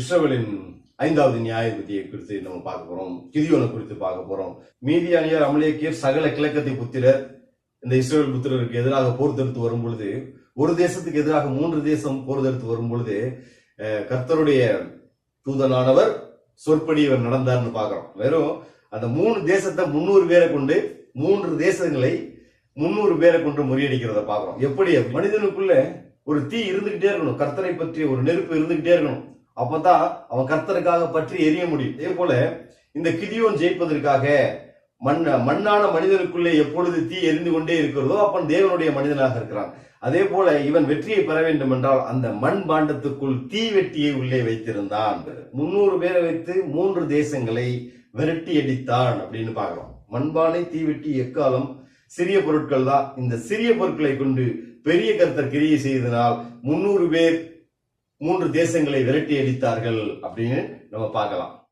இஸ்ரவேலின் ஐந்தாவது நியாயபதியை குறித்து நம்ம பார்க்க போறோம். கிதியோனை குறித்து பார்க்க போறோம். மீதியானியர் அமலேக்கியர் சகல கிழக்கத்தை புத்திரர் இந்த இஸ்ரேல் புத்திரருக்கு எதிராக போர் தடுத்து வரும் பொழுது ஒரு தேசத்துக்கு எதிராக மூன்று தேசம் போர் தடுத்து வரும் பொழுது கர்த்தருடைய தூதனானவர் சொற்படி இவர் நடந்தார்னு பார்க்குறோம். வெறும் அந்த மூணு தேசத்தை முன்னூறு பேரை கொண்டு மூன்று தேசங்களை முன்னூறு பேரை கொண்டு முறியடிக்கிறத பார்க்குறோம். எப்படி? மனிதனுக்குள்ள ஒரு தீ இருந்துகிட்டே இருக்கணும். கர்த்தரை பற்றிய ஒரு நெருப்பு இருந்துகிட்டே இருக்கணும். அப்பதான் அவன் கர்த்தருக்காக பற்றி எரிய முடியும். இதே போல இந்த கிதியோன் ஜெயிப்பதற்காக மண் மண்ணான மனிதனுக்குள்ளே எப்பொழுது தீ எரிந்து கொண்டே இருக்கிறதோ அப்பன் தேவனுடைய மனிதனாக இருக்கிறான். அதே போல இவன் வெற்றியை பெற வேண்டும் என்றால் அந்த மண் பாண்டத்துக்குள் தீ வெட்டியை உள்ளே வைத்திருந்தான். முன்னூறு பேரை வைத்து மூன்று தேசங்களை விரட்டி அடித்தான் அப்படின்னு பார்க்கிறோம். மண்பானை தீவெட்டி எக்காலம் சிறிய பொருட்கள் தான் இந்த சிறிய பொருட்களை கொண்டு பெரிய கர்த்தர் கிரியை செய்தனால் முன்னூறு பேர் மூன்று தேசங்களை விரட்டி அடித்தார்கள் அப்படின்னு நம்ம பார்க்கலாம்.